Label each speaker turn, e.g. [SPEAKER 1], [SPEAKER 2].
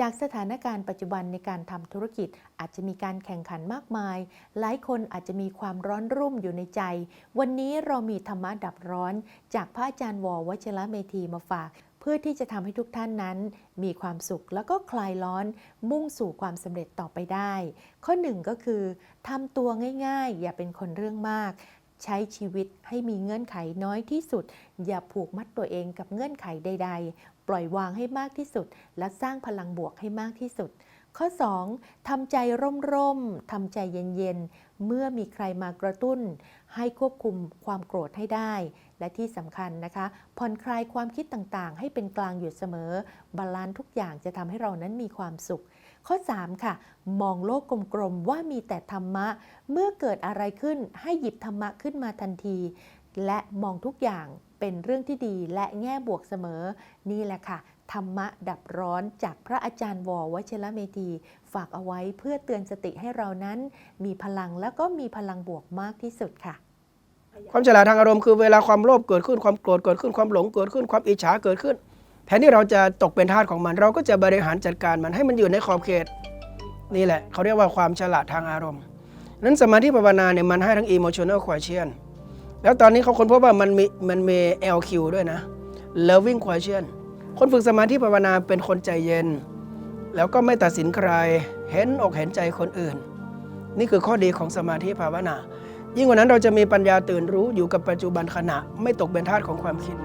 [SPEAKER 1] จากสถานการณ์ปัจจุบันในการทำธุรกิจอาจจะมีการแข่งขันมากมาย หลายคนอาจจะมีความร้อนรุ่มอยู่ในใจ วันนี้เรามีธรรมะดับร้อน จากพระอาจารย์ววชระเมธีมาฝาก เพื่อที่จะทำให้ทุกท่านนั้น มีความสุขแล้วก็คลายร้อน มุ่งสู่ความสำเร็จต่อไปได้ ข้อหนึ่งก็คือทำตัวง่ายๆ อย่าเป็นคนเรื่องมาก ใช้ชีวิตให้มีเงื่อนไขน้อยที่สุด อย่าผูกมัดตัวเองกับเงื่อนไขใด ๆ ปล่อยวางให้มากที่สุด และสร้างพลังบวกให้มากที่สุด ข้อ 2. ทำใจร่มๆทำใจเย็นๆ เมื่อมีใครมากระตุ้น ให้ควบคุมความโกรธให้ได้ และที่สำคัญนะคะ ผ่อนคลายความคิดต่างๆ ให้เป็นกลางอยู่เสมอ บาลานซ์ทุกอย่างจะทำให้เรานั้นมีความสุข ข้อ 3 ค่ะ มองโลกกลมๆ ว่ามีแต่ธรรมะ เมื่อเกิดอะไรขึ้นให้หยิบธรรมะขึ้นมาทันที และมองทุกอย่างเป็นเรื่องที่ดีและแง่บวกเสมอ นี่แหละค่ะ ธรรมะดับร้อนจากพระอาจารย์ววชิระเมธี ฝากเอาไว้เพื่อเตือนสติให้เรานั้น มีพลังแล้วก็มีพลังบวกมากที่สุดค่ะ
[SPEAKER 2] ความฉลาดทางอารมณ์คือเวลาความโลภเกิดขึ้นความโกรธเกิดขึ้นความหลงเกิดขึ้นความอิจฉาเกิดขึ้น แทนที่เราจะตกเป็นทาสของมัน เราก็จะบริหารจัดการมันให้มันอยู่ในขอบเขต นี่แหละเขาเรียกว่าความฉลาดทางอารมณ์นั้นสมาธิภาวนาเนี่ยมันให้ทั้ง emotional quotient แล้วตอนนี้เขาค้นพบว่ามันมีมันมี LQ ด้วยนะ loving quotient คนฝึกสมาธิภาวนาเป็นคนใจเย็น แล้วก็ไม่ตัดสินใคร เห็นอกเห็นใจคนอื่น นี่คือข้อดีของสมาธิภาวนา ยิ่งกว่านั้นเราจะมีปัญญาตื่นรู้อยู่กับปัจจุบันขณะ ไม่ตกเป็นทาสของความคิด